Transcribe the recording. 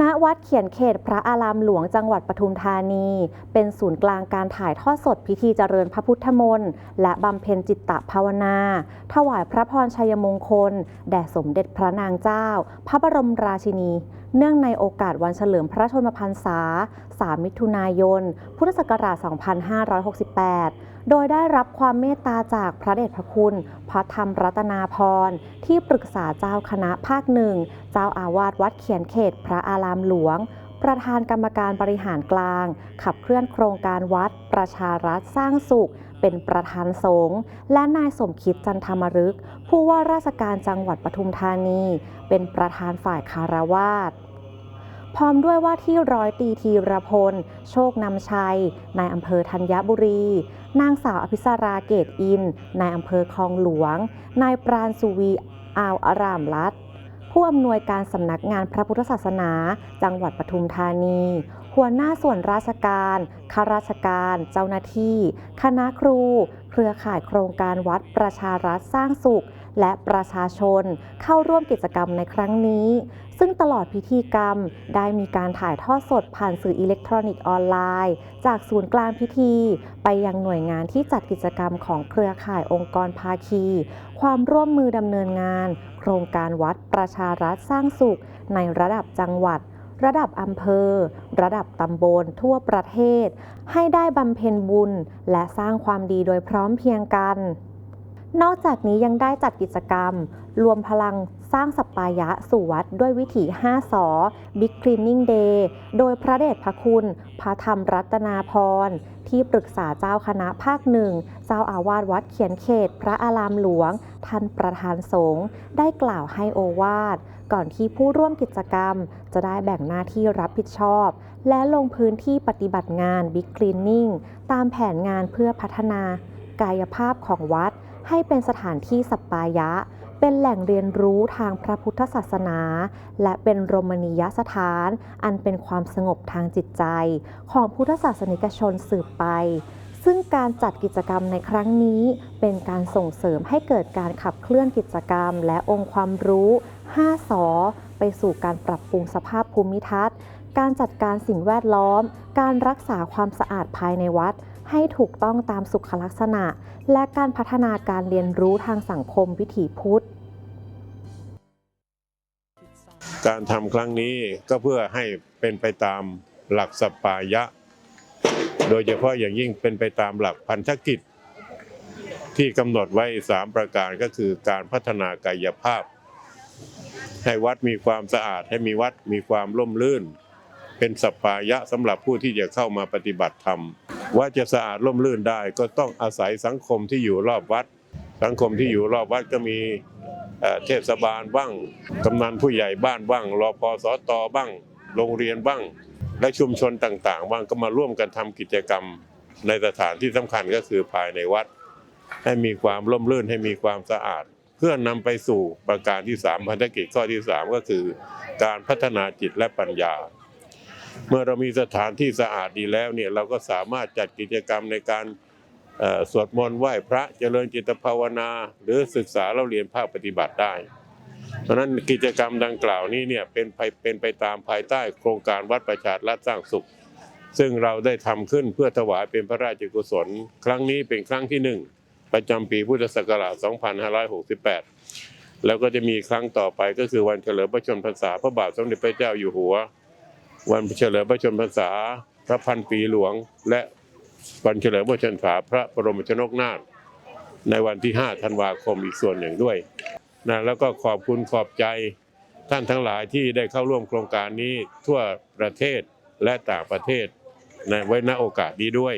ณวัดเขียนเขตพระอารามหลวงจังหวัดปทุมธานี เป็นศูนย์กลางการถ่ายทอดสดพิธีเจริญพระพุทธมนต์และบำเพ็ญจิตตภาวนา ถวายพระพรชัยมงคล แด่สมเด็จพระนางเจ้า พระบรมราชินี เนื่องในโอกาสวันเฉลิมพระชนมพรรษา 3 มิถุนายน พุทธศักราช 2568 โดยได้รับความเมตตาจากพระเดชพระคุณ พระธรรมรัตนาพร ที่ปรึกษาเจ้าคณะภาคหนึ่ง เจ้าอาวาสวัดเขียนเขตพระอารามหลวง ประธานกรรมการบริหารกลาง ขับเคลื่อนโครงการวัด ประชารัฐสร้างสุข เป็นประธานสงฆ์และนายสมคิดจันทมรึก ผู้ว่าราชการจังหวัดปทุมธานี เป็นประธานฝ่ายคารวาส พร้อมด้วยว่าที่ร้อยตีธีรพล โชคนำชัย นายอำเภอธัญบุรี นางสาวอภิสราเกตอิน นายอำเภอคลองหลวง นายปราณสุวีอาวอารามรัฐ ผู้อำนวยการสำนักงานพระพุทธศาสนา จังหวัดปทุมธานี หัวหน้าส่วนราชการ ข้าราชการ เจ้าหน้าที่ คณะครู เครือข่ายโครงการวัดประชารัฐสร้างสุข และประชาชนเข้าร่วมกิจกรรมในครั้งนี้ ซึ่งตลอดพิธีกรรมได้มีการถ่ายทอดสดผ่านสื่ออิเล็กทรอนิกส์ออนไลน์ จากศูนย์กลางพิธี ไปยังหน่วยงานที่จัดกิจกรรมของเครือข่ายองค์กรภาคี ความร่วมมือดำเนินงาน โครงการวัดประชารัฐสร้างสุข ในระดับจังหวัดระดับอำเภอ ระดับตำบลทั่วประเทศ ให้ได้บำเพ็ญบุญ และสร้างความดีโดยพร้อมเพียงกัน นอกจากนี้ยังได้จัดกิจกรรม รวมพลังสร้างสัปปายะสู่วัดด้วยวิถี 5 สอ Big Cleaning Day โดยพระเดชพระคุณ พระธรรมรัตนาพร ที่ปรึกษาเจ้าคณะภาคหนึ่ง เจ้าอาวาสวัดเขียนเขต พระอารามหลวง ท่านประธานสงฆ์ได้กล่าวให้โอวาท ก่อนที่ผู้ร่วมกิจกรรม จะได้แบ่งหน้าที่รับผิดชอบ และลงพื้นที่ปฏิบัติงาน Big Cleaning ตามแผนงานเพื่อพัฒนากายภาพของวัด ให้เป็นสถานที่สัปปายะ เป็นแหล่งเรียนรู้ทางพระพุทธศาสนา และเป็นโรมณียสถาน อันเป็นความสงบทางจิตใจ ของพุทธศาสนิกชนสืบไป ซึ่งการจัดกิจกรรมในครั้งนี้ เป็นการส่งเสริมให้เกิดการขับเคลื่อนกิจกรรม และองค์ความรู้ 5สอไปสู่การปรับปรุงสภาพภูมิทัศน์ การจัดการสิ่งแวดล้อม การรักษาความสะอาดภายในวัด ให้ถูกต้องตามสุขลักษณะ และการพัฒนาการเรียนรู้ทางสังคมวิถีพุทธ การทำครั้งนี้ก็เพื่อให้เป็นไปตามหลักสัปปายะ โดยเฉพาะอย่างยิ่งเป็นไปตามหลักพันธกิจ ที่กำหนดไว้ 3 ประการก็คือการพัฒนากายภาพให้วัดมีความสะอาดให้มีวัดมีความร่มรื่น เป็นสัปปายะสำหรับผู้ที่จะเข้ามาปฏิบัติธรรม ว่าจะสะอาดร่มรื่นได้ก็ต้องอาศัยสังคมที่อยู่รอบวัด สังคมที่อยู่รอบวัดก็มีเทศบาลบ้าง กำนันผู้ใหญ่บ้านบ้างรอพอสอตอบ้าง โรงเรียนบ้าง และชุมชนต่างๆ บ้างก็มาร่วมกันทำกิจกรรม ในสถานที่สำคัญก็คือภายในวัด ให้มีความร่มรื่นให้มีความสะอาด เพื่อนำไปสู่ประการที่สามพันธกิจข้อที่สามก็คือ การพัฒนาจิตและปัญญา เมื่อเรามีสถานที่สะอาดดีแล้วเนี่ยเราก็สามารถจัดกิจกรรมในการสวดมนต์ไหว้พระเจริญจิตภาวนา หรือศึกษาเราเรียนภาคปฏิบัติได้ เพราะนั้นกิจกรรมดังกล่าวนี้เนี่ยเป็นไปเป็นไปตามภายใต้โครงการวัดประชารัฐสร้างสุข ซึ่งเราได้ทำขึ้นเพื่อถวายเป็นพระราชกุศล ครั้งนี้เป็นครั้งที่หนึ่งประจำปีพุทธศักราช 2568 แล้วก็จะมีครั้งต่อไปก็คือวันเฉลิมพระชนมพรรษาพระบาทสมเด็จพระเจ้าอยู่หัว วันเฉลิมพระชนมพรรษา พระพันปีหลวง และวันเฉลิมพระชนมพรรษาพระบรมชนกนาถในวันที่ 5 ธันวาคมอีกส่วนหนึ่งด้วยนะแล้วก็ขอบคุณขอบใจท่านทั้งหลายที่ได้เข้าร่วมโครงการนี้ทั่วประเทศและต่างประเทศในไว้ณโอกาสนี้ด้วย